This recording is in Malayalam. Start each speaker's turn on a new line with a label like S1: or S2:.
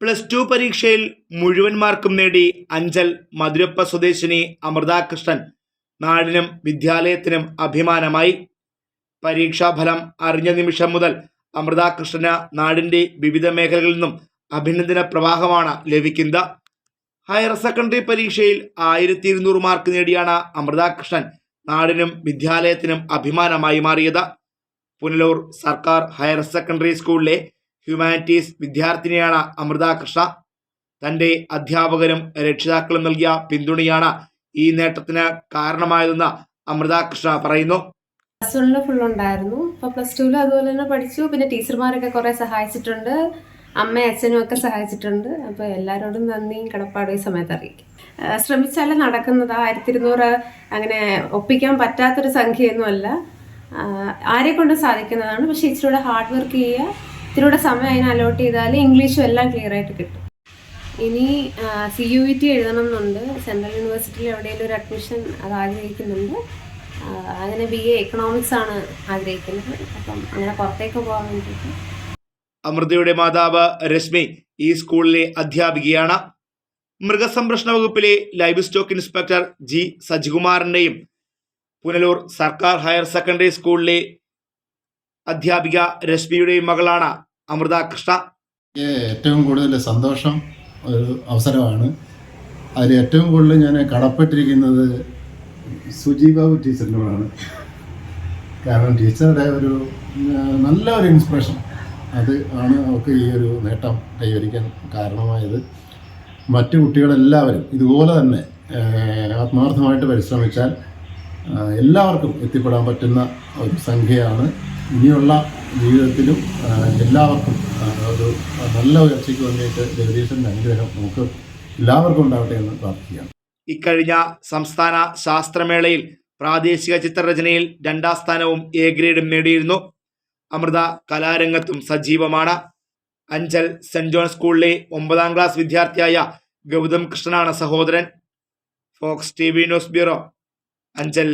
S1: പ്ലസ് ടു പരീക്ഷയിൽ മുഴുവൻ മാർക്കും നേടി അഞ്ചൽ മധുരപ്പ സ്വദേശിനി അമൃത കൃഷ്ണൻ നാടിനും വിദ്യാലയത്തിനും അഭിമാനമായി. പരീക്ഷാഫലം അറിഞ്ഞ നിമിഷം മുതൽ അമൃത കൃഷ്ണന് നാടിന്റെ വിവിധ മേഖലകളിൽ നിന്നും അഭിനന്ദന പ്രവാഹമാണ് ലഭിക്കുന്നത്. ഹയർ സെക്കൻഡറി പരീക്ഷയിൽ ആയിരത്തി ഇരുന്നൂറ് മാർക്ക് നേടിയാണ് അമൃത കൃഷ്ണൻ നാടിനും വിദ്യാലയത്തിനും അഭിമാനമായി മാറിയത്. പുനലൂർ സർക്കാർ ഹയർ സെക്കൻഡറി സ്കൂളിലെ ഹ്യൂമാനിറ്റീസ് വിദ്യാർത്ഥിനിയാണ് അമൃത കൃഷ്ണ. തന്റെ അധ്യാപകരും രക്ഷിതാക്കളും നൽകിയ പിന്തുണയാണ് ഈ നേട്ടത്തിന് കാരണമായതെന്ന് അമൃത കൃഷ്ണ പറയുന്നു.
S2: പ്ലസ് വണ്ണിൽ ഫുൾ ഉണ്ടായിരുന്നു. അപ്പോൾ പ്ലസ് ടുവിൽ അതുപോലെ തന്നെ പഠിച്ചു. പിന്നെ ടീച്ചർമാരൊക്കെ കുറേ സഹായിച്ചിട്ടുണ്ട്. അമ്മയും അച്ഛനും ഒക്കെ സഹായിച്ചിട്ടുണ്ട്. അപ്പോൾ എല്ലാവരോടും നന്ദി കടപ്പാടും ഈ സമയത്ത് അറിയിക്കും. ശ്രമിച്ചാലേ നടക്കുന്നത്. ആയിരത്തി ഇരുന്നൂറ് അങ്ങനെ ഒപ്പിക്കാൻ പറ്റാത്തൊരു സംഖ്യയൊന്നുമല്ല. ആരെ കൊണ്ടും സാധിക്കുന്നതാണ്. പക്ഷേ ഇച്ചിരൂടെ ഹാർഡ് വർക്ക് ചെയ്യുക ഇത്തിരൂടെ സമയം അതിന് അലോട്ട് ചെയ്താൽ ഇംഗ്ലീഷും എല്ലാം ക്ലിയർ ആയിട്ട് കിട്ടും. ഇനി സി യു വി ടി എഴുതണം എന്നുണ്ട് സെൻട്രൽ യൂണിവേഴ്സിറ്റിയിൽ എവിടെയെങ്കിലും ഒരു അഡ്മിഷൻ അത് ആഗ്രഹിക്കുന്നുണ്ട്. അങ്ങനെ ബി എ എക്കണോമിക്സ് ആണ് ആഗ്രഹിക്കുന്നത്. അപ്പം അങ്ങനെ പുറത്തേക്ക് പോകാൻ വേണ്ടിയിട്ട്.
S1: അമൃതയുടെ മാതാവ് രശ്മി ഈ സ്കൂളിലെ അധ്യാപികയാണ്. മൃഗസംരക്ഷണ വകുപ്പിലെ ലൈവ് സ്റ്റോക്ക് ഇൻസ്പെക്ടർ ജി സജികുമാറിന്റെയും പുനലൂർ സർക്കാർ ഹയർ സെക്കൻഡറി സ്കൂളിലെ അധ്യാപിക രശ്മിയുടെയും മകളാണ് അമൃത കൃഷ്ണ.
S3: ഏറ്റവും കൂടുതൽ സന്തോഷം ഒരു അവസരമാണ്. അതിൽ ഏറ്റവും കൂടുതൽ ഞാൻ കടപ്പെട്ടിരിക്കുന്നത് സുജി ബാബു ടീച്ചറിനോടാണ്. കാരണം ടീച്ചറുടെ ഒരു നല്ല ഒരു ഇൻസ്പിറേഷൻ അത് ആണ് അവർക്ക് ഈ ഒരു നേട്ടം കൈവരിക്കാൻ കാരണമായത്. മറ്റു കുട്ടികളെല്ലാവരും ഇതുപോലെ തന്നെ ആത്മാർത്ഥമായിട്ട് പരിശ്രമിച്ചാൽ എല്ലാവർക്കും എത്തിപ്പെടാൻ പറ്റുന്ന ഒരു സംഖ്യയാണ് ഇനിയുള്ള ജീവിതത്തിലും എല്ലാവർക്കും ഒരു നല്ല ഉയർച്ചയ്ക്ക് വേണ്ടിയിട്ട് ജഗദീശന്റെ അനുഗ്രഹം നമുക്ക് എല്ലാവർക്കും ഉണ്ടാവട്ടെ എന്ന് പ്രാർത്ഥിക്കുകയാണ്.
S1: ഇക്കഴിഞ്ഞ സംസ്ഥാന ശാസ്ത്രമേളയിൽ പ്രാദേശിക ചിത്രരചനയിൽ രണ്ടാം സ്ഥാനവും എ ഗ്രേഡും നേടിയിരുന്നു. അമൃത കലാരംഗത്തും സജീവമാണ്. അഞ്ചൽ സെന്റ് ജോൺ സ്കൂളിലെ ഒമ്പതാം ക്ലാസ് വിദ്യാർത്ഥിയായ ഗൗതം കൃഷ്ണനാണ് സഹോദരൻ. Fox T V news bureau Anchal.